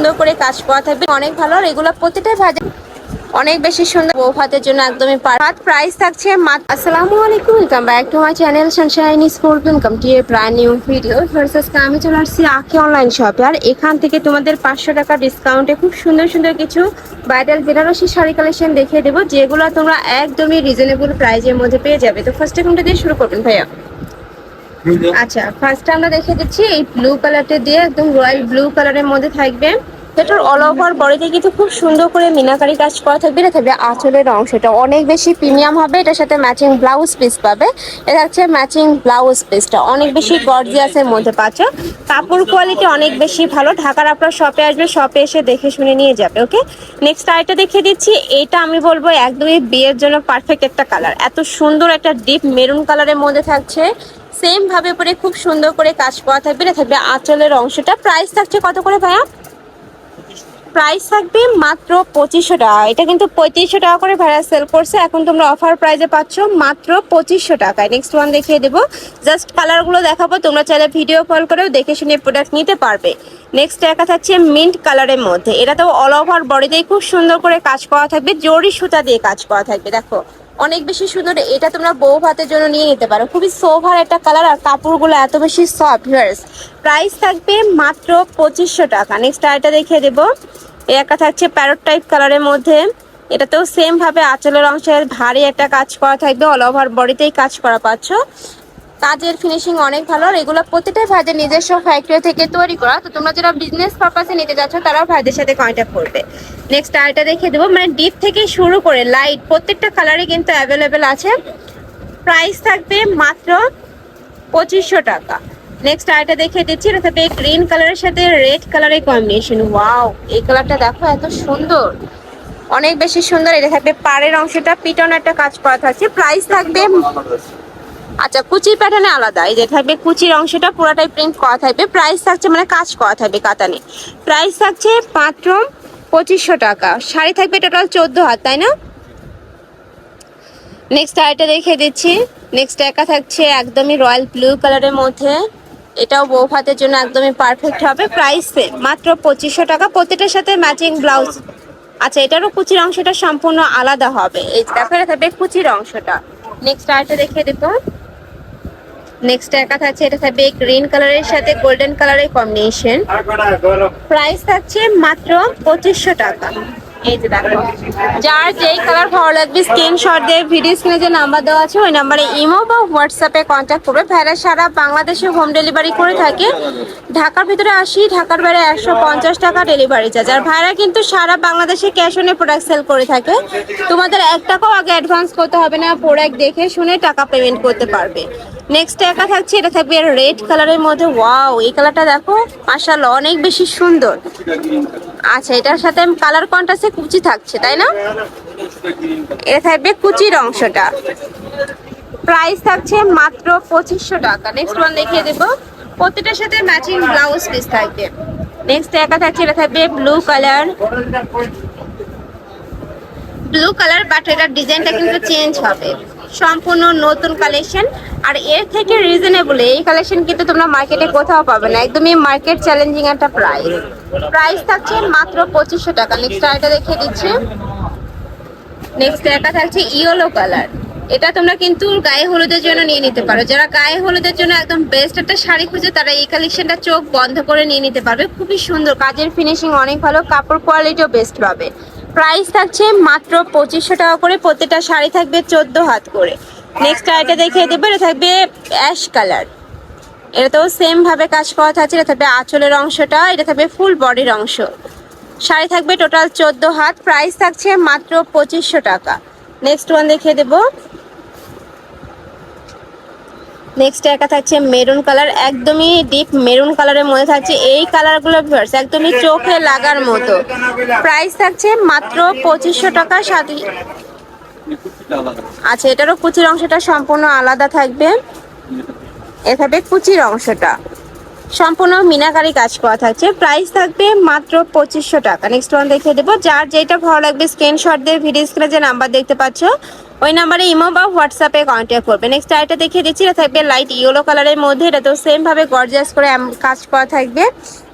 সুন্দর করে কাজ করা থাকবে। অনেক ভালো, আর এগুলো প্রতিটাই ভাজা অনেক বেশি সুন্দর। বউ ভাতের জন্য একদমই পারফেক্ট প্রাইস থাকছে আসসালামু আলাইকুম welcome back to my channel sunshine school welcome to a brand new video versus আমি চলে আসছি আখি অনলাইন শপে আর এখান থেকে তোমাদের পাঁচশো টাকা ডিসকাউন্টে খুব সুন্দর সুন্দর কিছু ব্রাইডাল বেনারসি শাড়ি কালেকশন দেখিয়ে দেবো, যেগুলো তোমরা একদমই রিজনেবল প্রাইজের মধ্যে পেয়ে যাবে। তো ফার্স্টে কোনটা দিয়ে শুরু করবেন ভাইয়া। আচ্ছা ফার্স্ট আমরা দেখে দিচ্ছি এই ব্লু কালারটা দিয়ে একদম রয়্যাল ব্লু কালারের মধ্যে থাকবে। এটার অল ওভার বডিতে কিন্তু খুব সুন্দর করে মিনাকারি কাজ করা থাকবে, এটা থাকবে আঁচলের অংশটা অনেক বেশি প্রিমিয়াম হবে, এটার সাথে ম্যাচিং ব্লাউজ পিস পাবে। এটা হচ্ছে ম্যাচিং ব্লাউজ পিসটা অনেক বেশি গর্জিয়াসের মধ্যে পাচ্ছ। কাপড় কোয়ালিটি অনেক বেশি ভালো, ঢাকার আপনার শপে আসবে শপে এসে দেখে শুনে নিয়ে যাবে ওকে নেক্সট আইটা দেখিয়ে দিচ্ছি, এটা আমি বলব একদমই বিয়ের জন্য পারফেক্ট একটা কালার এত সুন্দর একটা ডিপ মেরুন কালারের মধ্যে থাকছে। সেম ভাবে পরে খুব সুন্দর করে কাজ করা থাকবে। না থাকবে আঁচলের অংশটা। প্রাইস থাকছে কত করে ভাইয়া? প্রাইস থাকবে মাত্র পঁচিশশো টাকা। এটা কিন্তু পঁয়ত্রিশশো টাকা করে ভাড়া সেল করছে। এখন তোমরা অফার প্রাইসে পাচ্ছ মাত্র পঁচিশশো টাকায়। নেক্সট ওয়ান দেখিয়ে দেবো। জাস্ট কালারগুলো দেখাবো। তোমরা চাইলে ভিডিও কল করেও দেখে শুনে প্রোডাক্ট নিতে পারবে। নেক্সট একা থাকছে মিন্ট কালারের মধ্যে। এটা তো অল ওভার বডিতেই খুব সুন্দর করে কাজ করা থাকবে। জরি সুতা দিয়ে কাজ করা থাকবে। দেখো, অনেক বেশি সুন্দর। এটা তোমরা বউ ভাতের জন্য নিয়ে নিতে পারো। খুবই সোভার একটা কালার আর কাপড়গুলো এত বেশি সফট প্রাইস থাকবে মাত্র পঁচিশশো টাকা। নেক্সট আরেকটা দেখিয়ে দেবো। এই একটা থাকছে প্যারট টাইপ কালারের মধ্যে। এটাতেও সেম ভাবে আঁচলের অংশে ভারী একটা কাজ করা থাকবে অল ওভার বডিতেই কাজ করা পাচ্ছ। কাজের ফিনিশিং অনেক ভালো, আর এগুলো প্রতিটাই ভাইদের নিজস্ব ফ্যাক্টরি থেকে তৈরি করা। তো তোমরা যারা বিজনেস পারপাসে নিতে যাচ্ছ, তারাও ভাইদের সাথে কন্ট্যাক্ট করবে। নেক্সট আরেকটা দেখিয়ে দেবো। মানে ডিপ থেকে শুরু করে লাইট প্রত্যেকটা কালারই কিন্তু অ্যাভেলেবেল আছে। প্রাইস থাকবে মাত্র পঁচিশশো টাকা। নেক্সট আরেকটা দেখিয়ে দিচ্ছি এটা থাকবে গ্রিন কালারের সাথে রেড কালারের কম্বিনেশন ওয়াও এই কালারটা দেখো এত সুন্দর। অনেক বেশি সুন্দর এটা থাকবে পাড়ের অংশটা পিটন একটা কাজ করা থাকছে। প্রাইস থাকবে আচ্ছা কুচির প্যাটার্নে আলাদা। এই যে থাকবে কুচির অংশটা পুরাটাই প্রিন্ট করা থাকবে। প্রাইস থাকছে মানে কাজ করা থাকবে কাতানে। প্রাইস থাকছে মাত্র পঁচিশশো টাকা। শাড়ি থাকবে টোটাল চোদ্দ হাত তাই না? নেক্সট আরেকটা দেখিয়ে দিচ্ছি। নেক্সট একা থাকছে একদমই রয়্যাল ব্লু কালারের মধ্যে। এটাও বউ ভাতের জন্য একদমই পারফেক্ট হবে। প্রাইস সেম মাত্র পঁচিশশো টাকা। প্রতিটার সাথে ম্যাচিং ব্লাউজ আচ্ছা এটারও কুচির অংশটা সম্পূর্ণ আলাদা হবে। এই দেখো থাকবে কুচির অংশটা। নেক্সট আরেকটা দেখিয়ে দেবো। নেক্সট একা থাকছে এটা থাকবে গ্রিন কালারের সাথে গোল্ডেন কালারের কম্বিনেশন প্রাইস থাকছে মাত্র পঁচিশশো টাকা। যার যেই কালার ভালো লাগবে স্ক্রিনশট দিয়ে ভিডিও স্ক্রিনে যে নাম্বার দেওয়া আছে, ওই নাম্বারে ইমো বা হোয়াটসঅ্যাপে কন্ট্যাক্ট করবে। ভাইরা সারা বাংলাদেশে হোম ডেলিভারি করে থাকে। ঢাকার ভিতরে আসি, ঢাকার বাইরে একশো পঞ্চাশ টাকা ডেলিভারি চার্জ আর ভাইরা কিন্তু সারা বাংলাদেশে ক্যাশ অনে প্রোডাক্ট সেল করে থাকে। তোমাদের এক টাকাও আগে অ্যাডভান্স করতে হবে না প্রোডাক্ট দেখে শুনে টাকা পেমেন্ট করতে পারবে। নেক্সট একা থাকছে, এটা থাকবে রেড কালারের মধ্যে। ওয়াও এই কালারটা দেখো, মাশাআল্লাহ, অনেক বেশি সুন্দর। আচ্ছা এটার সাথে কালার কন্ট্রাস্টে কুচি থাকছে, তাই না? এটা থাকবে কুচির অংশটা। প্রাইস থাকছে মাত্র পঁচিশশো টাকা। নেক্সট ওয়ান দেখিয়ে দেবো। প্রত্যেকটার সাথে ম্যাচিং ব্লাউজ পিস থাকবে। নেক্সট একা থাকছে, এটা থাকবে blue colour blue colour but এটার ডিজাইনটা কিন্তু চেঞ্জ হবে। সম্পূর্ণ নতুন কালেকশন আর এর থেকে রিজনেবল এই কালেকশন কিন্তু তোমরা মার্কেটে কোথাও পাবে না। একদমই মার্কেট চ্যালেঞ্জিং একটা প্রাইস প্রাইস থাকছে মাত্র পঁচিশশো টাকা। নেক্সট আরেকটা দেখিয়ে দিচ্ছি। নেক্সট একটা থাকছে ইয়েলো কালার এটা তোমরা কিন্তু গায়ে হলুদের জন্য নিয়ে নিতে পারো। যারা গায়ে হলুদের জন্য একদম বেস্ট একটা শাড়ি খুঁজে, তারা এই কালেকশনটা চোখ বন্ধ করে নিয়ে নিতে পারবে। খুবই সুন্দর। কাজের ফিনিশিং অনেক ভালো, কাপড় কোয়ালিটিও বেস্ট পাবে। প্রাইস থাকছে মাত্র পঁচিশশো টাকা করে প্রত্যেকটা শাড়ি থাকবে চোদ্দ হাত করে। নেক্সট আরেকটা দেখিয়ে দেবো, এটা থাকবে অ্যাশ কালার এটাতেও সেম ভাবে কাজ করা থাকছে, এটা থাকবে আঁচলের অংশটা, এটা থাকবে ফুল বডির অংশ। শাড়ি থাকবে টোটাল চোদ্দ হাত প্রাইস থাকছে মাত্র পঁচিশশো টাকা। নেক্সট ওয়ান দেখিয়ে দেবো। নেক্সট একা থাকছে মেরুন কালার একদমই ডিপ মেরুন কালারের মধ্যে থাকছে। এই কালারগুলো ভিউয়ার্স একদমই চোখে লাগার মতো। প্রাইস থাকছে মাত্র পঁচিশশো টাকা সাথে আচ্ছা এটারও কুচির অংশটা সম্পূর্ণ আলাদা থাকবে। এ থাকবে কুচির অংশটা। সম্পূর্ণ মিনাকারি কাজ করা থাকছে। প্রাইস থাকবে মাত্র পঁচিশশো টাকা। নেক্সট ওয়ান দেখিয়ে দেবো। যার যেটা ভালো লাগবে স্ক্রিনশট দিয়ে ভিডিও স্ক্রিনে যে নাম্বার দেখতে পাচ্ছ, ওই নাম্বারে ইমো বা হোয়াটসঅ্যাপে কন্ট্যাক্ট করবে। নেক্সট আইটা দেখিয়ে দিচ্ছি, এটা থাকবে লাইট ইয়েলো কালারের মধ্যে। এটা তো সেমভাবে গর্জাস করে কাজ করা থাকবে।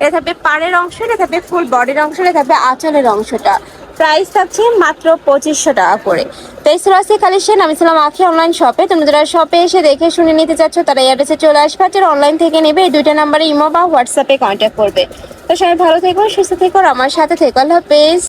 এটা থাকবে পাড়ের অংশ, এটা থাকবে ফুল বডির অংশ, এটা থাকবে আঁচলের অংশটা। প্রাইস থাকছে মাত্র পঁচিশশো টাকা করে। তেইশ আছে কালেকশন আমি ছিলাম আখি অনলাইন শপে তুমি যারা শপে এসে দেখে শুনে নিতে চাচ্ছ, তারা এই অ্যাড্রেসে চলে আসবে আর অনলাইন থেকে নেবে, এই দুইটা নাম্বারে ইমো বা হোয়াটসঅ্যাপে কন্ট্যাক্ট করবে। তো সবাই ভালো থেকো, সুস্থ থেকো আমার সাথে থেকো। আল্লাহ হাফেজ।